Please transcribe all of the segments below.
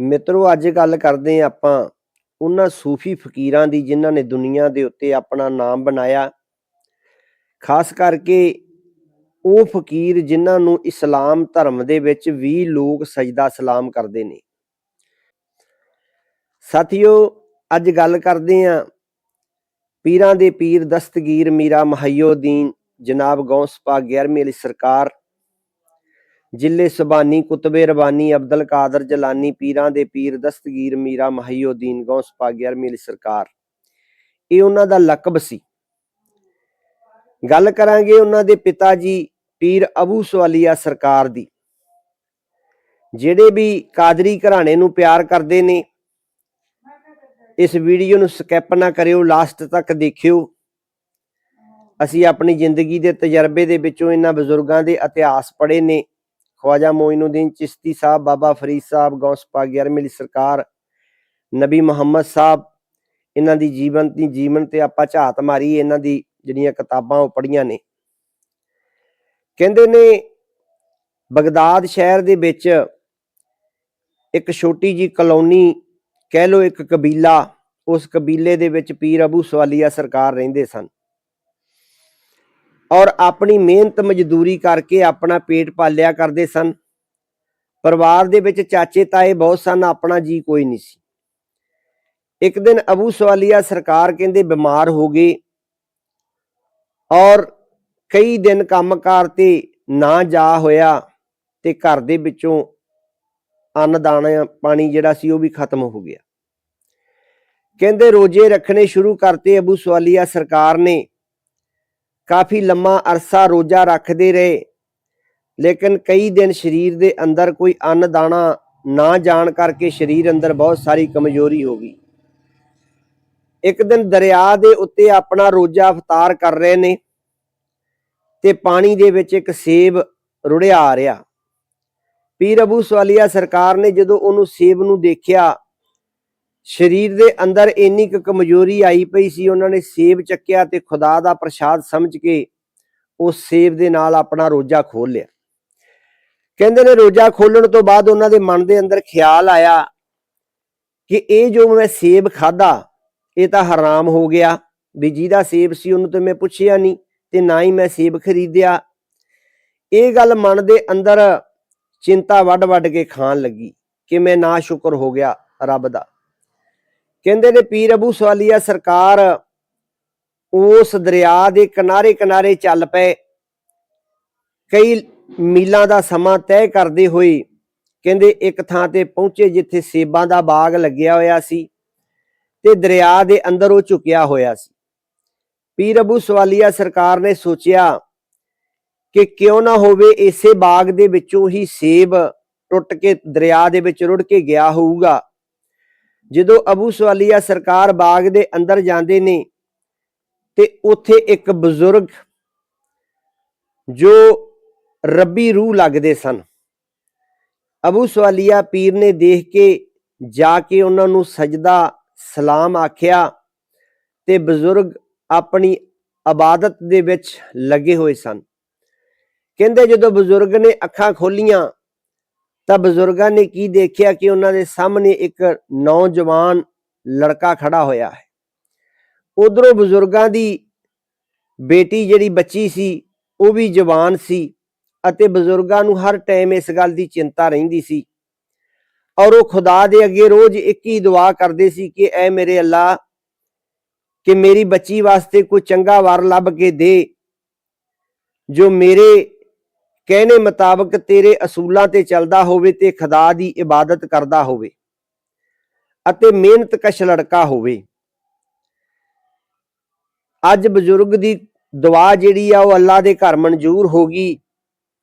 ਮਿੱਤਰੋ, ਅੱਜ ਗੱਲ ਕਰਦੇ ਹਾਂ ਆਪਾਂ ਉਹਨਾਂ ਸੂਫੀ ਫਕੀਰਾਂ ਦੀ ਜਿਨ੍ਹਾਂ ਨੇ ਦੁਨੀਆ ਦੇ ਉੱਤੇ ਆਪਣਾ ਨਾਮ ਬਣਾਇਆ। ਖਾਸ ਕਰਕੇ ਉਹ ਫਕੀਰ ਜਿਨ੍ਹਾਂ ਨੂੰ ਇਸਲਾਮ ਧਰਮ ਦੇ ਵਿੱਚ ਵੀ ਲੋਕ ਸਜਦਾ ਸਲਾਮ ਕਰਦੇ ਨੇ। ਸਾਥੀਓ, ਅੱਜ ਗੱਲ ਕਰਦੇ ਹਾਂ ਪੀਰਾਂ ਦੇ ਪੀਰ ਦਸਤਗੀਰ ਮੀਰਾ ਮਹੀਉਦੀਨ ਜਨਾਬ ਗੌਸ ਪਾਕ 11ਵੀਂ ਵਾਲੀ ਸਰਕਾਰ ਜ਼ਿਲ੍ਹੇ ਸਬਾਨੀ, ਕੁਤਬੇ ਰਬਾਨੀ, ਅਬਦਲ ਕਾਦਰ ਜਲਾਨੀ, ਪੀਰਾਂ ਦੇ ਪੀਰ, ਦਸਤਗੀਰ ਮੀਰਾ, ਮਹੀਉਦੀਨ ਗੌਸ ਪਾਗਿਆਰ ਮਿਲ ਸਰਕਾਰ। ਇਹ ਉਹਨਾਂ ਦਾ ਲਕਬ ਸੀ। ਗੱਲ ਕਰਾਂਗੇ ਉਹਨਾਂ ਦੇ ਪਿਤਾ ਜੀ ਪੀਰ ਅਬੂ ਸਵਾਲੀਆ ਸਰਕਾਰ ਦੀ। ਜਿਹੜੇ ਵੀ ਕਾਦਰੀ ਘਰਾਣੇ ਨੂੰ ਪਿਆਰ ਕਰਦੇ ਨੇ, ਇਸ ਵੀਡੀਓ ਨੂੰ ਸਕਿਪ ਨਾ ਕਰਿਓ, ਲਾਸਟ ਤੱਕ ਦੇਖਿਓ। ਅਸੀਂ ਆਪਣੀ ਜ਼ਿੰਦਗੀ ਦੇ ਤਜਰਬੇ ਦੇ ਵਿੱਚੋਂ ਇਹਨਾਂ ਬਜ਼ੁਰਗਾਂ ਦੇ ਇਤਿਹਾਸ ਪੜ੍ਹੇ ਨੇ। ਖਵਾਜਾ ਮੋਇਨੁਦੀਨ ਚਿਸ਼ਤੀ ਸਾਹਿਬ, ਬਾਬਾ ਫਰੀਦ ਸਾਹਿਬ, ਗੌਸ ਪਾਕ 11ਵੀਂ ਸਰਕਾਰ, ਨਬੀ ਮੁਹੰਮਦ ਸਾਹਿਬ, ਇਹਨਾਂ ਦੀ ਜੀਵਨ ਦੀ ਜੀਵਨ ਤੇ ਆਪਾਂ ਝਾਤ ਮਾਰੀ ਇਹਨਾਂ ਦੀ ਜਿਹੜੀਆਂ ਕਿਤਾਬਾਂ ਉਹ ਪੜ੍ਹੀਆਂ ਨੇ। ਕਹਿੰਦੇ ਨੇ, ਬਗਦਾਦ ਸ਼ਹਿਰ ਦੇ ਵਿੱਚ ਇੱਕ ਛੋਟੀ ਜੀ ਕਲੋਨੀ, ਕਹਿ ਲੋ ਇੱਕ ਕਬੀਲਾ, ਉਸ ਕਬੀਲੇ ਦੇ ਵਿੱਚ ਪੀਰ ਅਬੂ ਸਵਾਲੀਆ ਸਰਕਾਰ ਰਹਿੰਦੇ ਸਨ। ਔਰ ਆਪਣੀ ਮਿਹਨਤ ਮਜ਼ਦੂਰੀ ਕਰਕੇ ਆਪਣਾ ਪੇਟ ਪਾਲਿਆ ਕਰਦੇ ਸਨ। ਪਰਿਵਾਰ ਦੇ ਵਿੱਚ ਚਾਚੇ ਤਾਏ ਬਹੁਤ ਸਨ, ਆਪਣਾ ਜੀ ਕੋਈ ਨਹੀਂ ਸੀ। ਇੱਕ ਦਿਨ ਅਬੂ ਸਵਾਲੀਆ ਸਰਕਾਰ ਕਹਿੰਦੇ ਬਿਮਾਰ ਹੋ ਗਏ ਔਰ ਕਈ ਦਿਨ ਕੰਮਕਾਰ ਤੇ ਨਾ ਜਾ ਹੋਇਆ ਤੇ ਘਰ ਦੇ ਵਿੱਚੋਂ ਅੰਨ ਦਾਣਾ ਪਾਣੀ ਜਿਹੜਾ ਸੀ ਉਹ ਵੀ ਖਤਮ ਹੋ ਗਿਆ। ਕਹਿੰਦੇ ਰੋਜੇ ਰੱਖਣੇ ਸ਼ੁਰੂ ਕਰਤੇ ਅਬੂ ਸਵਾਲੀਆ ਸਰਕਾਰ ਨੇ ਕਾਫੀ ਲੰਮਾ ਅਰਸਾ ਰੋਜਾ ਰੱਖਦੇ ਰਹੇ। ਲੇਕਿਨ ਕਈ ਦਿਨ ਸਰੀਰ ਦੇ ਅੰਦਰ ਕੋਈ ਅੰਨ ਦਾਣਾ ਨਾ ਜਾਣ ਕਰਕੇ ਸਰੀਰ ਅੰਦਰ ਬਹੁਤ ਸਾਰੀ ਕਮਜ਼ੋਰੀ ਹੋ ਗਈ। ਇੱਕ ਦਿਨ ਦਰਿਆ ਦੇ ਉੱਤੇ ਆਪਣਾ ਰੋਜਾ ਅਫਤਾਰ ਕਰ ਰਹੇ ਨੇ ਤੇ ਪਾਣੀ ਦੇ ਵਿੱਚ ਇੱਕ ਸੇਬ ਰੁੜਿਆ ਆ ਰਿਹਾ। ਪੀਰ ਅਬੂ ਸਵਾਲੀਆ ਸਰਕਾਰ ਨੇ ਜਦੋਂ ਉਹਨੂੰ ਸੇਬ ਨੂੰ ਦੇਖਿਆ ਸਰੀਰ ਦੇ ਅੰਦਰ ਇੰਨੀ ਕੁ ਕਮਜ਼ੋਰੀ ਆਈ ਪਈ ਸੀ, ਉਹਨਾਂ ਨੇ ਸੇਬ ਚੱਕਿਆ ਤੇ ਖੁਦਾ ਦਾ ਪ੍ਰਸ਼ਾਦ ਸਮਝ ਕੇ ਉਸ ਸੇਬ ਦੇ ਨਾਲ ਆਪਣਾ ਰੋਜਾ ਖੋਲ ਲਿਆ। ਕਹਿੰਦੇ ਨੇ ਰੋਜਾ ਖੋਲਣ ਤੋਂ ਬਾਅਦ ਉਹਨਾਂ ਦੇ ਮਨ ਦੇ ਅੰਦਰ ਖਿਆਲ ਆਇਆ ਕਿ ਇਹ ਜੋ ਮੈਂ ਸੇਬ ਖਾਦਾ ਇਹ ਤਾਂ ਹਰਾਮ ਹੋ ਗਿਆ, ਵੀ ਜਿਹਦਾ ਸੇਬ ਸੀ ਉਹਨੂੰ ਤੇ ਮੈਂ ਪੁੱਛਿਆ ਨਹੀਂ ਤੇ ਨਾ ਹੀ ਮੈਂ ਸੇਬ ਖਰੀਦਿਆ। ਇਹ ਗੱਲ ਮਨ ਦੇ ਅੰਦਰ ਚਿੰਤਾ ਵੱਡ ਵੱਡ ਕੇ ਖਾਣ ਲੱਗੀ ਕਿ ਮੈਂ ਨਾ ਸ਼ੁਕਰ ਹੋ ਗਿਆ ਰੱਬ ਦਾ। ਕਹਿੰਦੇ ਨੇ, ਪੀਰ ਅਬੂ ਸਵਾਲੀਆ ਸਰਕਾਰ ਉਸ ਦਰਿਆ ਦੇ ਕਿਨਾਰੇ ਕਿਨਾਰੇ ਚੱਲ ਪਏ। ਕਈ ਮੀਲਾਂ ਦਾ ਸਮਾਂ ਤੈਅ ਕਰਦੇ ਹੋਏ ਕਹਿੰਦੇ ਇੱਕ ਥਾਂ ਤੇ ਪਹੁੰਚੇ ਜਿੱਥੇ ਸੇਬਾਂ ਦਾ ਬਾਗ ਲੱਗਿਆ ਹੋਇਆ ਸੀ ਤੇ ਦਰਿਆ ਦੇ ਅੰਦਰ ਉਹ ਝੁਕਿਆ ਹੋਇਆ ਸੀ। ਪੀਰ ਅਬੂ ਸਵਾਲੀਆ ਸਰਕਾਰ ਨੇ ਸੋਚਿਆ ਕਿ ਕਿਉਂ ਨਾ ਹੋਵੇ ਇਸੇ ਬਾਗ ਦੇ ਵਿੱਚੋਂ ਹੀ ਸੇਬ ਟੁੱਟ ਕੇ ਦਰਿਆ ਦੇ ਵਿੱਚ ਰੁੜ ਕੇ ਗਿਆ ਹੋਊਗਾ। ਜਦੋਂ ਅਬੂ ਸਵਾਲੀਆ ਸਰਕਾਰ ਬਾਗ ਦੇ ਅੰਦਰ ਜਾਂਦੇ ਨੇ ਤੇ ਉੱਥੇ ਇੱਕ ਬਜ਼ੁਰਗ ਜੋ ਰੱਬੀ ਰੂਹ ਲੱਗਦੇ ਸਨ। ਅਬੂ ਸਵਾਲੀਆ ਪੀਰ ਨੇ ਦੇਖ ਕੇ ਜਾ ਕੇ ਉਹਨਾਂ ਨੂੰ ਸਜਦਾ ਸਲਾਮ ਆਖਿਆ ਤੇ ਬਜ਼ੁਰਗ ਆਪਣੀ ਇਬਾਦਤ ਦੇ ਵਿੱਚ ਲੱਗੇ ਹੋਏ ਸਨ। ਕਹਿੰਦੇ ਜਦੋਂ ਬਜ਼ੁਰਗ ਨੇ ਅੱਖਾਂ ਖੋਲੀਆਂ ਤਾਂ ਬਜ਼ੁਰਗਾਂ ਨੇ ਕੀ ਦੇਖਿਆ ਕਿ ਉਹਨਾਂ ਦੇ ਸਾਹਮਣੇ ਇੱਕ ਨੌਜਵਾਨ ਲੜਕਾ ਖੜਾ ਹੋਇਆ ਹੈ। ਉਧਰੋਂ ਬਜ਼ੁਰਗਾਂ ਦੀ ਬੇਟੀ ਜਿਹੜੀ ਬੱਚੀ ਸੀ, ਉਹ ਵੀ ਜਵਾਨ ਸੀ ਅਤੇ ਬਜ਼ੁਰਗਾਂ ਨੂੰ ਹਰ ਟਾਈਮ ਇਸ ਗੱਲ ਦੀ ਚਿੰਤਾ ਰਹਿੰਦੀ ਸੀ। ਔਰ ਉਹ ਖੁਦਾ ਦੇ ਅੱਗੇ ਰੋਜ਼ ਇੱਕ ਹੀ ਦੁਆ ਕਰਦੇ ਸੀ ਕਿ, ਐ ਮੇਰੇ ਅੱਲਾ, ਕਿ ਮੇਰੀ ਬੱਚੀ ਵਾਸਤੇ ਕੋਈ ਚੰਗਾ ਵਰ ਲੱਭ ਕੇ ਦੇ, ਜੋ ਮੇਰੇ ਕਹਿਣੇ ਮੁਤਾਬਕ ਤੇਰੇ ਅਸੂਲਾਂ ਤੇ ਚੱਲਦਾ ਹੋਵੇ ਤੇ ਖੁਦਾ ਦੀ ਇਬਾਦਤ ਕਰਦਾ ਹੋਵੇ ਅਤੇ ਮਿਹਨਤ ਕਸ਼ ਲੜਕਾ ਹੋਵੇ। ਅੱਜ ਬਜ਼ੁਰਗ ਦੀ ਦੁਆ ਜਿਹੜੀ ਆ ਉਹ ਅੱਲਾ ਦੇ ਘਰ ਮਨਜ਼ੂਰ ਹੋ ਗਈ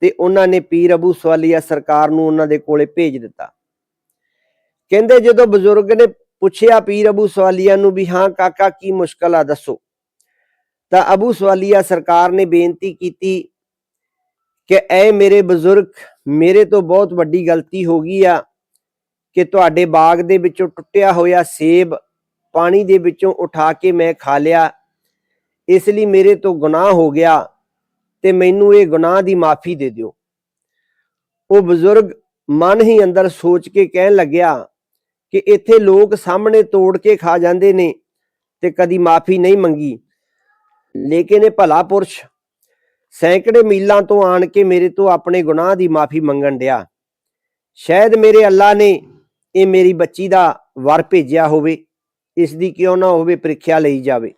ਤੇ ਉਹਨਾਂ ਨੇ ਪੀਰ ਅਬੂ ਸਵਾਲੀਆ ਸਰਕਾਰ ਨੂੰ ਉਹਨਾਂ ਦੇ ਕੋਲੇ ਭੇਜ ਦਿੱਤਾ। ਕਹਿੰਦੇ ਜਦੋਂ ਬਜ਼ੁਰਗ ਨੇ ਪੁੱਛਿਆ ਪੀਰ ਅਬੂ ਸਵਾਲੀਆ ਨੂੰ ਵੀ ਹਾਂ ਕਾਕਾ ਕੀ ਮੁਸ਼ਕਲ ਆ ਦੱਸੋ ਤਾਂ ਅਬੂ ਸਵਾਲੀਆ ਸਰਕਾਰ ਨੇ ਬੇਨਤੀ ਕੀਤੀ ਕਿ ਐ ਮੇਰੇ ਬਜ਼ੁਰਗ, ਮੇਰੇ ਤੋਂ ਬਹੁਤ ਵੱਡੀ ਗਲਤੀ ਹੋ ਗਈ ਆ ਕਿ ਤੁਹਾਡੇ ਬਾਗ ਦੇ ਵਿੱਚੋਂ ਟੁੱਟਿਆ ਹੋਇਆ ਸੇਬ ਪਾਣੀ ਦੇ ਵਿੱਚੋਂ ਉਠਾ ਕੇ ਮੈਂ ਖਾ ਲਿਆ। ਇਸ ਲਈ ਮੇਰੇ ਤੋਂ ਗੁਨਾਹ ਹੋ ਗਿਆ ਤੇ ਮੈਨੂੰ ਇਹ ਗੁਨਾਹ ਦੀ ਮਾਫੀ ਦੇ ਦਿਓ। ਉਹ ਬਜ਼ੁਰਗ ਮਨ ਹੀ ਅੰਦਰ ਸੋਚ ਕੇ ਕਹਿਣ ਲੱਗਿਆ ਕਿ ਇੱਥੇ ਲੋਕ ਸਾਹਮਣੇ ਤੋੜ ਕੇ ਖਾ ਜਾਂਦੇ ਨੇ ਤੇ ਕਦੀ ਮਾਫੀ ਨਹੀਂ ਮੰਗੀ। ਲੇਕਿਨ ਇਹ ਭਲਾ ਪੁਰਸ਼ ਸੈਂਕੜੇ ਮੀਲਾਂ ਤੋਂ ਆਣ ਕੇ ਮੇਰੇ ਤੋਂ ਆਪਣੇ ਗੁਨਾਹ ਦੀ ਮਾਫੀ ਮੰਗਣ ਡਿਆ। ਸ਼ਾਇਦ ਮੇਰੇ ਅੱਲਾ ਨੇ ਇਹ ਮੇਰੀ ਬੱਚੀ ਦਾ ਵਰ ਭੇਜਿਆ ਹੋਵੇ, ਇਸ ਦੀ ਕਿਉਂ ਨਾ ਹੋਵੇ ਪ੍ਰੀਖਿਆ ਲਈ ਜਾਵੇ।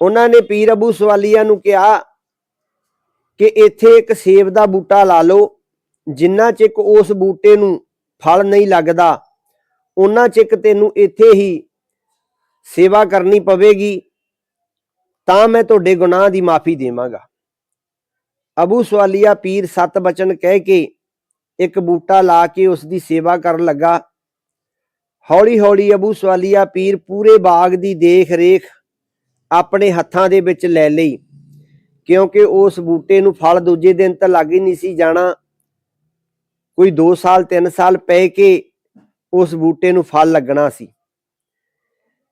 ਉਹਨਾਂ ਨੇ ਪੀਰ ਅਬੂ ਸਵਾਲੀਆ ਨੂੰ ਕਿਹਾ ਕਿ ਇੱਥੇ ਇੱਕ ਸੇਬ ਦਾ ਬੂਟਾ ਲਾ ਲਓ, ਜਿੰਨਾ ਚਿਕ ਉਸ ਬੂਟੇ ਨੂੰ ਫਲ ਨਹੀਂ ਲੱਗਦਾ ਉਹਨਾਂ ਚਿਕ ਤੈਨੂੰ ਇੱਥੇ ਹੀ ਸੇਵਾ ਕਰਨੀ ਪਵੇਗੀ। ਤਾਂ ਮੈਂ ਤੁਹਾਡੇ ਗੁਨਾਹ ਦੀ ਮਾਫੀ ਦੇਵਾਂਗਾ। ਅਬੂ ਸਵਾਲੀਆ ਪੀਰ ਸਤ ਬਚਨ ਕਹਿ ਕੇ ਇੱਕ ਬੂਟਾ ਲਾ ਕੇ ਉਸ ਦੀ ਸੇਵਾ ਕਰਨ ਲੱਗਾ। ਹੌਲੀ ਹੌਲੀ ਅਬੂ ਸਵਾਲੀਆ ਪੀਰ ਪੂਰੇ ਬਾਗ ਦੀ ਦੇਖ ਰੇਖ ਆਪਣੇ ਹੱਥਾਂ ਦੇ ਵਿੱਚ ਲੈ ਲਈ, ਕਿਉਂਕਿ ਉਸ ਬੂਟੇ ਨੂੰ ਫਲ ਦੂਜੇ ਦਿਨ ਤਾਂ ਲੱਗ ਹੀ ਨਹੀਂ ਸੀ ਜਾਣਾ। ਕੋਈ 2 ਸਾਲ 3 ਸਾਲ ਪੈ ਕੇ ਉਸ ਬੂਟੇ ਨੂੰ ਫਲ ਲੱਗਣਾ ਸੀ।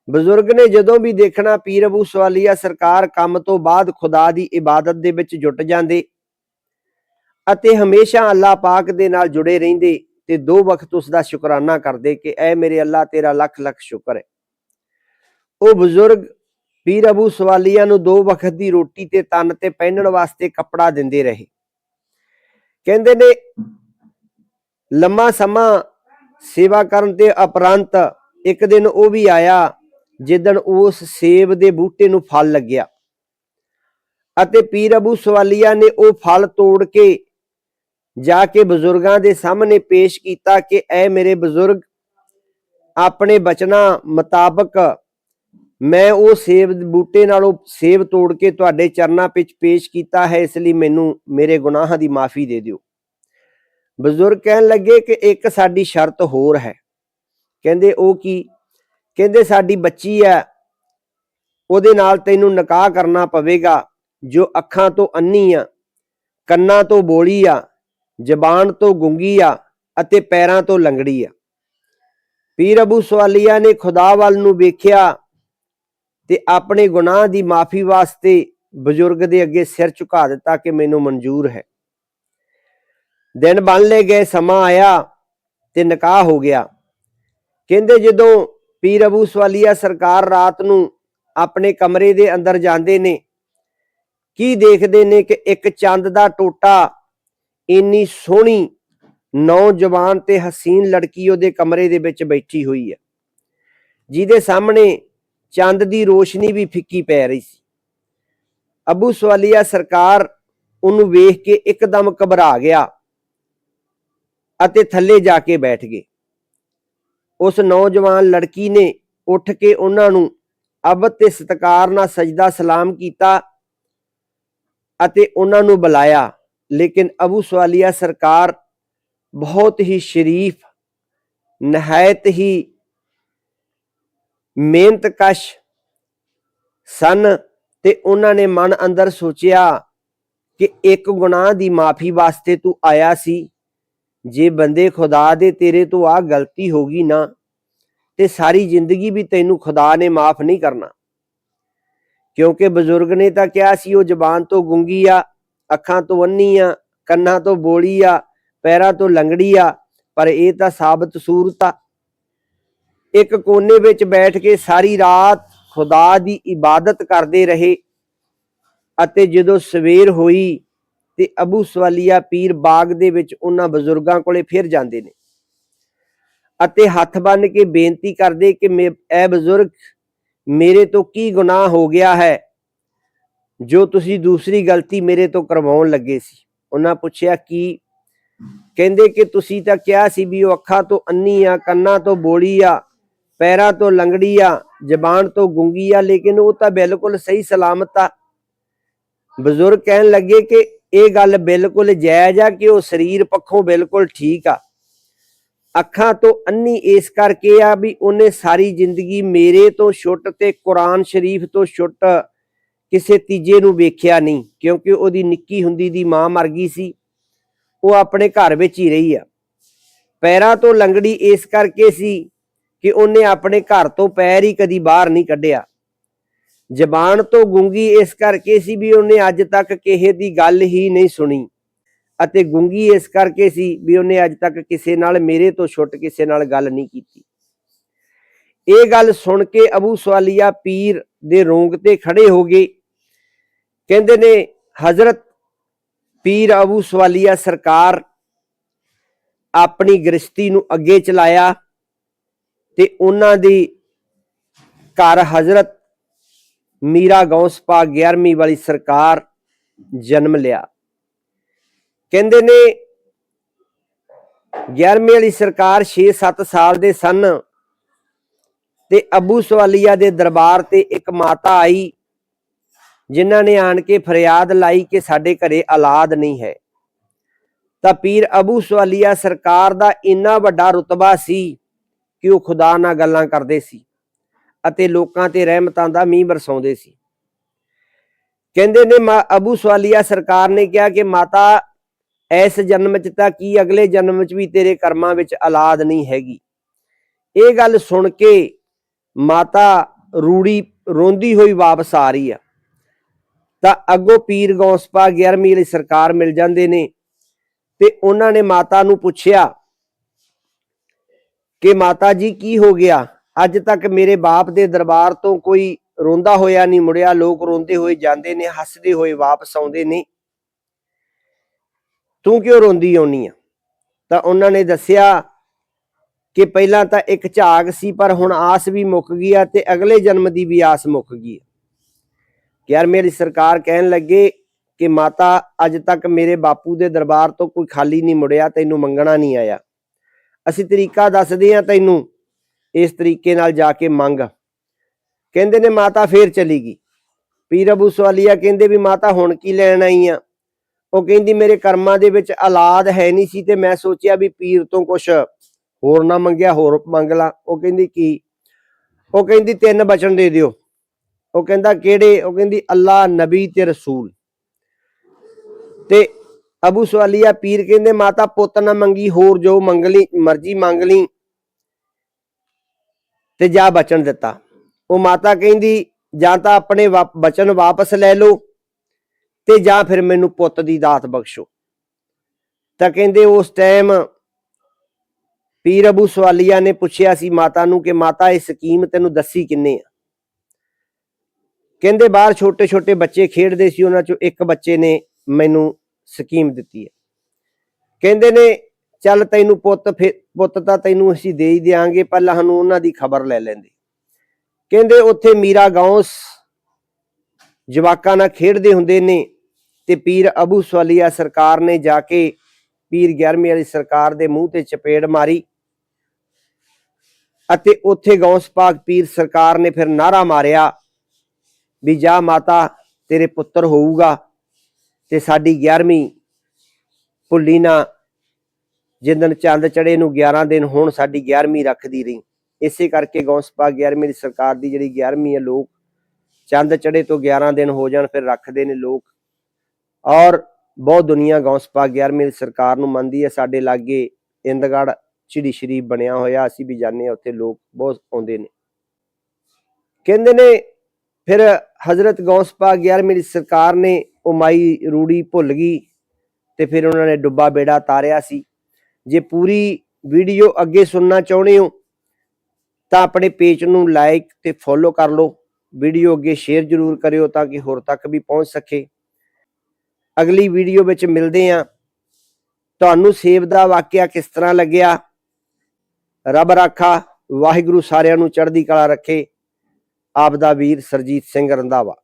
ਬਜ਼ੁਰਗ ਨੇ ਜਦੋਂ ਵੀ ਦੇਖਣਾ ਪੀਰ ਅਬੂ ਸਵਾਲੀਆ ਸਰਕਾਰ ਕੰਮ ਤੋਂ ਬਾਅਦ ਖੁਦਾ ਦੀ ਇਬਾਦਤ ਦੇ ਵਿੱਚ ਜੁਟ ਜਾਂਦੇ ਅਤੇ ਹਮੇਸ਼ਾ ਅੱਲਾਹ ਪਾਕ ਦੇ ਨਾਲ ਜੁੜੇ ਰਹਿੰਦੇ ਤੇ ਦੋ ਵਕਤ ਉਸ ਦਾ ਸ਼ੁਕਰਾਨਾ ਕਰਦੇ ਕਿ, ਐ ਮੇਰੇ ਅੱਲਾਹ, ਤੇਰਾ ਲੱਖ ਲੱਖ ਸ਼ੁਕਰ ਹੈ। ਉਹ ਬਜ਼ੁਰਗ ਪੀਰ ਅਬੂ ਸਵਾਲੀਆ ਨੂੰ ਦੋ ਵਕਤ ਦੀ ਰੋਟੀ ਤੇ ਤਨ ਤੇ ਪਹਿਨਣ ਵਾਸਤੇ ਕੱਪੜਾ ਦਿੰਦੇ ਰਹੇ। ਕਹਿੰਦੇ ਨੇ, ਲੰਮਾ ਸਮਾਂ ਸੇਵਾ ਕਰਨ ਤੇ ਉਪਰੰਤ ਇੱਕ ਦਿਨ ਉਹ ਵੀ ਆਇਆ ਜਿੱਦਣ ਉਸ ਸੇਬ ਦੇ ਬੂਟੇ ਨੂੰ ਫਲ ਲੱਗਿਆ ਅਤੇ ਪੀਰ ਅਬੂ ਸਵਾਲੀਆ ਨੇ ਉਹ ਫਲ ਤੋੜ ਕੇ ਜਾ ਕੇ ਬਜ਼ੁਰਗਾਂ ਦੇ ਸਾਹਮਣੇ ਪੇਸ਼ ਕੀਤਾ ਕਿ, ਐ ਮੇਰੇ ਬਜ਼ੁਰਗ, ਆਪਣੇ ਬਚਨਾਂ ਮੁਤਾਬਕ ਮੈਂ ਉਹ ਸੇਬ ਬੂਟੇ ਨਾਲੋਂ ਸੇਬ ਤੋੜ ਕੇ ਤੁਹਾਡੇ ਚਰਨਾਂ ਵਿੱਚ ਪੇਸ਼ ਕੀਤਾ ਹੈ, ਇਸ ਲਈ ਮੈਨੂੰ ਮੇਰੇ ਗੁਨਾਹਾਂ ਦੀ ਮਾਫੀ ਦੇ ਦਿਓ। ਬਜ਼ੁਰਗ ਕਹਿਣ ਲੱਗੇ ਕਿ, ਇੱਕ ਸਾਡੀ ਸ਼ਰਤ ਹੋਰ ਹੈ। ਕਹਿੰਦੇ, ਉਹ ਕੀ ਕਹਿੰਦੇ ਸਾਡੀ ਬੱਚੀ ਹੈ ਉਹਦੇ ਨਾਲ ਤੈਨੂੰ ਨਿਕਾਹ ਕਰਨਾ ਪਵੇਗਾ, ਜੋ ਅੱਖਾਂ ਤੋਂ ਅੰਨੀ ਆ, ਕੰਨਾਂ ਤੋਂ ਬੋਲੀ ਆ, ਜ਼ਬਾਨ ਤੋਂ ਗੁੰਗੀ ਆ ਅਤੇ ਪੈਰਾਂ ਤੋਂ ਲੰਗੜੀ ਆ। ਪੀਰ ਅਬੂ ਸਵਾਲੀਆ ਨੇ ਖੁਦਾ ਵੱਲ ਨੂੰ ਵੇਖਿਆ ਤੇ ਆਪਣੇ ਗੁਨਾਹ ਦੀ ਮਾਫੀ ਵਾਸਤੇ ਬਜ਼ੁਰਗ ਦੇ ਅੱਗੇ ਸਿਰ ਝੁਕਾ ਦਿੱਤਾ ਕਿ ਮੈਨੂੰ ਮਨਜ਼ੂਰ ਹੈ। ਦਿਨ ਬਣ ਲੈ ਗਏ, ਸਮਾਂ ਆਇਆ ਤੇ ਨਿਕਾਹ ਹੋ ਗਿਆ। ਕਹਿੰਦੇ ਜਦੋਂ ਪੀਰ ਅਬੂ ਸਵਾਲੀਆ ਸਰਕਾਰ ਰਾਤ ਨੂੰ ਆਪਣੇ ਕਮਰੇ ਦੇ ਅੰਦਰ ਜਾਂਦੇ ਨੇ। ਕੀ ਦੇਖਦੇ ਨੇ ਕਿ ਇੱਕ ਚੰਦ ਦਾ ਟੋਟਾ ਇੰਨੀ ਸੋਹਣੀ ਨੌਜਵਾਨ ਤੇ ਹਸੀਨ ਲੜਕੀ ਉਹਦੇ ਕਮਰੇ ਦੇ ਵਿੱਚ ਬੈਠੀ ਹੋਈ ਹੈ। ਜਿਹਦੇ ਸਾਹਮਣੇ ਚੰਦ ਦੀ ਰੋਸ਼ਨੀ ਵੀ ਫਿੱਕੀ ਪੈ ਰਹੀ ਸੀ। ਅਬੂ ਸਵਾਲੀਆ ਸਰਕਾਰ ਉਹਨੂੰ ਵੇਖ ਕੇ ਇੱਕਦਮ ਘਬਰਾ ਗਿਆ ਅਤੇ ਥੱਲੇ ਜਾ ਕੇ ਬੈਠ ਗਏ। ਉਸ ਨੌਜਵਾਨ ਲੜਕੀ ਨੇ ਉੱਠ ਕੇ ਉਹਨਾਂ ਨੂੰ ਅਬਦ ਤੇ ਸਤਕਾਰ ਨਾਲ ਸਜਦਾ ਸਲਾਮ ਕੀਤਾ ਅਤੇ ਉਹਨਾਂ ਨੂੰ ਬੁਲਾਇਆ। ਲੇਕਿਨ ਅਬੂ ਸਵਾਲੀਆ ਸਰਕਾਰ ਬਹੁਤ ਹੀ ਸ਼ਰੀਫ, ਨਹਾਇਤ ਹੀ ਮਿਹਨਤਕਸ਼ ਸਨ ਤੇ ਉਹਨਾਂ ਨੇ ਮਨ ਅੰਦਰ ਸੋਚਿਆ ਕਿ ਇੱਕ ਗੁਨਾਹ ਦੀ ਮਾਫੀ ਵਾਸਤੇ ਤੂੰ ਆਇਆ ਸੀ। ਜੇ ਬੰਦੇ ਖੁਦਾ ਦੇ ਤੇਰੇ ਤੋਂ ਆ ਗਲਤੀ ਹੋ ਗਈ ਨਾ, ਤੇ ਸਾਰੀ ਜ਼ਿੰਦਗੀ ਵੀ ਤੈਨੂੰ ਖੁਦਾ ਨੇ ਮਾਫ ਨਹੀਂ ਕਰਨਾ। ਕਿਉਂਕਿ ਬਜ਼ੁਰਗ ਨੇ ਤਾਂ ਕਿਹਾ ਸੀ, ਉਹ ਜ਼ਬਾਨ ਤੋਂ ਗੁੰਗੀ ਆ, ਅੱਖਾਂ ਤੋਂ ਅੰਨੀ ਆ, ਕੰਨਾਂ ਤੋਂ ਬੋਲੀ ਆ, ਪੈਰਾਂ ਤੋਂ ਲੰਗੜੀ ਆ, ਪਰ ਇਹ ਤਾਂ ਸਾਬਤ ਸੂਰਤ ਆ। ਇੱਕ ਕੋਨੇ ਵਿੱਚ ਬੈਠ ਕੇ ਸਾਰੀ ਰਾਤ ਖੁਦਾ ਦੀ ਇਬਾਦਤ ਕਰਦੇ ਰਹੇ ਅਤੇ ਜਦੋਂ ਸਵੇਰ ਹੋਈ ਤੇ ਅਬੂ ਸਵਾਲੀਆ ਪੀਰ ਬਾਗ ਦੇ ਵਿੱਚ ਉਹਨਾਂ ਬਜ਼ੁਰਗਾਂ ਕੋਲੇ ਫਿਰ ਜਾਂਦੇ ਨੇ। ਅਤੇ ਹੱਥ ਬੰਨ ਕੇ ਬੇਨਤੀ ਕਰਦੇ ਕਿ ਐ ਬਜ਼ੁਰਗ, ਮੇਰੇ ਤੋਂ ਕੀ ਗੁਨਾਹ ਹੋ ਗਿਆ ਹੈ, ਜੋ ਤੁਸੀਂ ਦੂਸਰੀ ਗਲਤੀ ਮੇਰੇ ਤੋਂ ਕਰਵਾਉਣ ਲੱਗੇ ਸੀ। ਉਹਨਾਂ ਪੁੱਛਿਆ, ਕੀ? ਕਹਿੰਦੇ ਕਿ ਤੁਸੀਂ ਤਾਂ ਕਿਹਾ ਸੀ ਵੀ ਉਹ ਅੱਖਾਂ ਤੋਂ ਅੰਨੀ ਆ, ਕੰਨਾਂ ਤੋਂ ਬੋਲੀ ਆ, ਪੈਰਾਂ ਤੋਂ ਲੰਗੜੀ ਆ, ਜ਼ਬਾਨ ਤੋਂ ਗੁੰਗੀ ਆ, ਲੇਕਿਨ ਉਹ ਤਾਂ ਬਿਲਕੁਲ ਸਹੀ ਸਲਾਮਤ ਆ। ਬਜ਼ੁਰਗ ਕਹਿਣ ਲੱਗੇ ਕਿ ਇਹ ਗੱਲ ਬਿਲਕੁਲ ਜਾਇਜ਼ ਆ ਕਿ ਉਹ ਸਰੀਰ ਪੱਖੋਂ ਬਿਲਕੁਲ ਠੀਕ ਆ। ਅੱਖਾਂ ਤੋਂ ਅੰਨੀ ਇਸ ਕਰਕੇ ਆ ਵੀ ਉਹਨੇ ਸਾਰੀ ਜ਼ਿੰਦਗੀ ਮੇਰੇ ਤੋਂ ਛੁੱਟ ਤੇ ਕੁਰਾਨ ਸ਼ਰੀਫ ਤੋਂ ਛੁੱਟ ਕਿਸੇ ਤੀਜੇ ਨੂੰ ਵੇਖਿਆ ਨਹੀਂ, ਕਿਉਂਕਿ ਉਹਦੀ ਨਿੱਕੀ ਹੁੰਦੀ ਦੀ ਮਾਂ ਮਰ ਗਈ ਸੀ। ਉਹ ਆਪਣੇ ਘਰ ਵਿੱਚ ਹੀ ਰਹੀ ਆ। ਪੈਰਾਂ ਤੋਂ ਲੰਗੜੀ ਇਸ ਕਰਕੇ ਸੀ ਕਿ ਉਹਨੇ ਆਪਣੇ ਘਰ ਤੋਂ ਪੈਰ ਹੀ ਕਦੀ ਬਾਹਰ ਨਹੀਂ ਕੱਢਿਆ। ਜ਼ਬਾਨ ਤੋਂ ਗੂੰਗੀ, ਇਸ ਕਰਕੇ ਸੀ ਵੀ ਉਹਨੇ ਅੱਜ ਤੱਕ ਕਿਸੇ ਦੀ ਗੱਲ ਹੀ ਨਹੀਂ ਸੁਣੀ। ਅਤੇ ਗੁੰਗੀ, ਇਸ ਕਰਕੇ ਸੀ ਵੀ ਉਹਨੇ ਅੱਜ ਤੱਕ ਕਿਸੇ ਨਾਲ, ਮੇਰੇ ਤੋਂ ਛੁੱਟ ਕਿਸੇ ਨਾਲ ਗੱਲ ਨਹੀਂ ਕੀਤੀ। ਇਹ ਗੱਲ ਸੁਣ ਕੇ ਅਬੂ ਸਵਾਲੀਆ ਪੀਰ ਦੇ ਰੋਂਗ ਤੇ ਖੜੇ ਹੋ ਗਏ। ਕਹਿੰਦੇ ਨੇ, ਹਜ਼ਰਤ ਪੀਰ ਅਬੂ ਸਵਾਲੀਆ ਸਰਕਾਰ ਆਪਣੀ ਗ੍ਰਸਤੀ ਨੂੰ ਅੱਗੇ ਚਲਾਇਆ ਤੇ ਉਹਨਾਂ ਦੀ ਘਰ ਹਜ਼ਰਤ ਮੀਰਾ ਗੌਸ ਪਾਕ 11ਵੀਂ ਵਾਲੀ ਸਰਕਾਰ ਜਨਮ ਲਿਆ। ਕਹਿੰਦੇ ਨੇ 11ਵੀਂ ਵਾਲੀ ਸਰਕਾਰ 6-7 ਸਾਲ ਦੇ ਸਨ ਤੇ ਅਬੂ ਸਵਾਲੀਆ ਦੇ ਦਰਬਾਰ ਤੇ ਇੱਕ ਮਾਤਾ ਆਈ, ਜਿਨ੍ਹਾਂ ਨੇ ਆਣ ਕੇ ਫਰਿਆਦ ਲਾਈ ਕਿ ਸਾਡੇ ਘਰੇ ਔਲਾਦ ਨਹੀਂ ਹੈ। ਤਾਂ ਪੀਰ ਅਬੂ ਸਵਾਲੀਆ ਸਰਕਾਰ ਦਾ ਇੰਨਾ ਵੱਡਾ ਰੁਤਬਾ ਸੀ ਕਿ ਉਹ ਖੁਦਾ ਨਾਲ ਗੱਲਾਂ ਕਰਦੇ ਸੀ। ਅਤੇ ਲੋਕਾਂ ਤੇ ਰਹਿਮਤਾਂ ਦਾ ਮੀਂਹ ਬਰਸਾਉਂਦੇ ਸੀ। ਕਹਿੰਦੇ ਨੇ ਅਬੂ ਸਵਾਲੀਆ ਸਰਕਾਰ ਨੇ ਕਿਹਾ ਕਿ ਮਾਤਾ, ਇਸ ਜਨਮ ਚ ਤਾਂ ਕੀ ਅਗਲੇ ਜਨਮ ਚ ਵੀ ਤੇਰੇ ਕਰਮਾਂ ਵਿੱਚ ਔਲਾਦ ਨਹੀਂ ਹੈਗੀ। ਇਹ ਗੱਲ ਸੁਣ ਕੇ ਮਾਤਾ ਰੂੜੀ ਰੋਂਦੀ ਹੋਈ ਵਾਪਸ ਆ ਰਹੀ ਆ। ਤਾਂ ਅੱਗੋਂ ਪੀਰ ਗੌਸਪਾ 11ਵੀਂ ਵਾਲੀ ਸਰਕਾਰ ਮਿਲ ਜਾਂਦੇ ਨੇ ਤੇ ਉਹਨਾਂ ਨੇ ਮਾਤਾ ਨੂੰ ਪੁੱਛਿਆ ਕਿ ਮਾਤਾ ਜੀ ਕੀ ਹੋ ਗਿਆ? ਅੱਜ ਤੱਕ ਮੇਰੇ ਬਾਪ ਦੇ ਦਰਬਾਰ ਤੋਂ ਕੋਈ ਰੋਂਦਾ ਹੋਇਆ ਨਹੀਂ, ਮੁੜਿਆ ਲੋਕ ਰੋਂਦੇ ਹੋਏ ਜਾਂਦੇ ਨੇ, ਹੱਸਦੇ ਹੋਏ ਵਾਪਸ ਆਉਂਦੇ ਨੇ। ਤੂੰ ਕਿਉਂ ਰੋਂਦੀ ਆਉਣੀ ਆ? ਤਾਂ ਉਹਨਾਂ ਨੇ ਦੱਸਿਆ ਕਿ ਪਹਿਲਾਂ ਤਾਂ ਇੱਕ ਝਾਗ ਸੀ, ਪਰ ਹੁਣ ਆਸ ਵੀ ਮੁੱਕ ਗਈ ਆ ਤੇ ਅਗਲੇ ਜਨਮ ਦੀ ਵੀ ਆਸ ਮੁੱਕ ਗਈ ਯਾਰ ਮੇਰੀ ਸਰਕਾਰ ਕਹਿਣ ਲੱਗੇ ਕਿ ਮਾਤਾ, ਅੱਜ ਤੱਕ ਮੇਰੇ ਬਾਪੂ ਦੇ ਦਰਬਾਰ ਤੋਂ ਕੋਈ ਖਾਲੀ ਨਹੀਂ ਮੁੜਿਆ, ਤੈਨੂੰ ਮੰਗਣਾ ਨਹੀਂ ਆਇਆ। ਅਸੀਂ ਤਰੀਕਾ ਦੱਸਦੇ ਆ ਤੈਨੂੰ ਇਸ ਤਰੀਕੇ ਨਾਲ ਜਾ ਕੇ ਮੰਗ। ਕਹਿੰਦੇ ਨੇ ਮਾਤਾ ਫੇਰ ਚਲੀ ਗਈ। ਪੀਰ ਅਬੂ ਸਵਾਲੀਆ ਕਹਿੰਦੇ ਵੀ ਮਾਤਾ ਹੁਣ ਕੀ ਲੈਣ ਆਈ ਆ? ਉਹ ਕਹਿੰਦੀ ਮੇਰੇ ਕਰਮਾਂ ਦੇ ਵਿੱਚ ਔਲਾਦ ਹੈ ਨਹੀਂ ਸੀ ਤੇ ਮੈਂ ਸੋਚਿਆ ਵੀ ਪੀਰ ਤੋਂ ਕੁਛ ਹੋਰ ਨਾ ਮੰਗਿਆ, ਹੋਰ ਮੰਗ ਲਾ। ਉਹ ਕਹਿੰਦੀ ਕੀ? ਉਹ ਕਹਿੰਦੀ ਤਿੰਨ ਬਚਨ ਦੇ ਦਿਓ। ਉਹ ਕਹਿੰਦਾ ਕਿਹੜੇ? ਉਹ ਕਹਿੰਦੀ ਅੱਲਾ ਨਬੀ ਤੇ ਰਸੂਲ। ਤੇ ਅਬੂ ਸਵਾਲੀਆ ਪੀਰ ਕਹਿੰਦੇ, ਮਾਤਾ ਪੁੱਤ ਨਾ ਮੰਗੀ, ਹੋਰ ਜੋ ਮੰਗ ਲਈ, ਮਰਜ਼ੀ ਮੰਗ ਲਈ। ਤੇ ਜਾ ਬਚਨ ਦਿੱਤਾ। ਉਹ ਮਾਤਾ ਕਹਿੰਦੀ, ਜਾਂ ਤਾਂ ਆਪਣੇ ਬਚਨ ਵਾਪਸ ਲੈ ਲਓ ਤੇ ਜਾਂ ਫਿਰ ਮੈਨੂੰ ਪੁੱਤ ਦੀ ਦਾਤ ਬਖਸ਼ੋ। ਤਾਂ ਕਹਿੰਦੇ ਉਸ ਟਾਈਮ ਪੀਰ ਅਬੂ ਸਵਾਲੀਆ ਨੇ ਪੁੱਛਿਆ ਸੀ ਮਾਤਾ ਨੂੰ ਕਿ ਮਾਤਾ, ਇਹ ਸਕੀਮ ਤੈਨੂੰ ਦੱਸੀ ਕਿੰਨੇ ਆ? ਕਹਿੰਦੇ ਬਾਹਰ ਛੋਟੇ ਛੋਟੇ ਬੱਚੇ ਖੇਡਦੇ ਸੀ, ਉਹਨਾਂ ਚੋਂ ਇੱਕ ਬੱਚੇ ਨੇ ਮੈਨੂੰ ਸਕੀਮ ਦਿੱਤੀ ਹੈ। ਕਹਿੰਦੇ ਨੇ ਚੱਲ ਤੈਨੂੰ ਪੁੱਤ ਫਿਰ ਪੁੱਤ ਤਾਂ ਤੈਨੂੰ ਅਸੀਂ ਦੇ ਹੀ ਦਿਆਂਗੇ ਪਹਿਲਾਂ ਸਾਨੂੰ ਉਹਨਾਂ ਦੀ ਖਬਰ ਲੈ ਲੈਂਦੇ। ਕਹਿੰਦੇ ਉੱਥੇ ਮੀਰਾ ਗੌਸ ਜਵਾਕਾਂ ਨਾਲ ਖੇਡਦੇ ਹੁੰਦੇ ਨੇ ਤੇ ਪੀਰ ਅਬੂ ਸਵਾਲੀਆ ਸਰਕਾਰ ਨੇ ਜਾ ਕੇ ਪੀਰ 11ਵੀਂ ਵਾਲੀ ਸਰਕਾਰ ਦੇ ਮੂੰਹ ਤੇ ਚਪੇੜ ਮਾਰੀ ਅਤੇ ਉੱਥੇ ਗੌਸ ਪਾਕ ਪੀਰ ਸਰਕਾਰ ਨੇ ਫਿਰ ਨਾਰਾ ਮਾਰਿਆ ਵੀ ਜਾ ਮਾਤਾ, ਤੇਰੇ ਪੁੱਤਰ ਹੋਊਗਾ ਤੇ ਸਾਡੀ 11ਵੀਂ ਭੁੱਲੀ ਨਾ ਜਿੰਦਨ ਚੰਦ ਚੜੇ ਨੂੰ 11 ਦਿਨ ਹੋਣ ਸਾਡੀ 11ਵੀਂ ਰੱਖਦੀ ਰਹੀ। ਇਸੇ ਕਰਕੇ ਗੌਂਸਪਾ ਪਾਕ 11ਵੀਂ ਦੀ ਸਰਕਾਰ ਦੀ ਜਿਹੜੀ 11ਵੀਂ ਹੈ ਲੋਕ ਚੰਦ ਚੜੇ ਤੋਂ 11 ਦਿਨ ਹੋ ਜਾਣ, ਫਿਰ ਰੱਖਦੇ ਨੇ ਲੋਕ। ਔਰ ਬਹੁਤ ਦੁਨੀਆ ਗੌਂਸਪਾ 11ਵੀਂ ਦੀ ਸਰਕਾਰ ਨੂੰ ਮੰਨਦੀ ਹੈ, ਸਾਡੇ ਲਾਗੇ ਇੰਦਗੜ ਚਿੜੀ ਸ਼ਰੀਫ ਬਣਿਆ ਹੋਇਆ, ਅਸੀਂ ਵੀ ਜਾਂਦੇ ਹਾਂ ਉੱਥੇ, ਲੋਕ ਬਹੁਤ ਆਉਂਦੇ ਨੇ। ਕਹਿੰਦੇ ਨੇ, ਫਿਰ ਹਜ਼ਰਤ ਗੌਸ ਪਾਕ 11ਵੀਂ ਦੀ ਸਰਕਾਰ ਨੇ ਉਹ ਮਾਈ ਰੂੜੀ ਭੁੱਲ ਗਈ ਤੇ ਫਿਰ ਉਹਨਾਂ ਨੇ ਡੁੱਬਾ ਬੇੜਾ ਤਾਰਿਆ ਸੀ। ਜੇ ਪੂਰੀ ਵੀਡੀਓ ਅੱਗੇ ਸੁਣਨਾ ਚਾਹੁੰਦੇ ਹੋ, ਤਾਂ ਆਪਣੇ ਪੇਜ ਨੂੰ ਲਾਈਕ ਤੇ ਫੋਲੋ ਕਰ ਲਓ। ਵੀਡੀਓ ਅੱਗੇ ਸ਼ੇਅਰ ਜ਼ਰੂਰ ਕਰਿਓ ਤਾਂ ਕਿ ਹੋਰ ਤੱਕ ਵੀ ਪਹੁੰਚ ਸਕੇ। ਅਗਲੀ ਵੀਡੀਓ ਵਿੱਚ ਮਿਲਦੇ ਹਾਂ। ਤੁਹਾਨੂੰ ਸੇਬ ਦਾ ਵਾਕਿਆ ਕਿਸ ਤਰ੍ਹਾਂ ਲੱਗਿਆ? ਰੱਬ ਰਾਖਾ, ਵਾਹਿਗੁਰੂ ਸਾਰਿਆਂ ਨੂੰ ਚੜ੍ਹਦੀ ਕਲਾ ਰੱਖੇ। ਆਪ ਦਾ ਵੀਰ ਸਰਜੀਤ ਸਿੰਘ ਰੰਧਾਵਾ।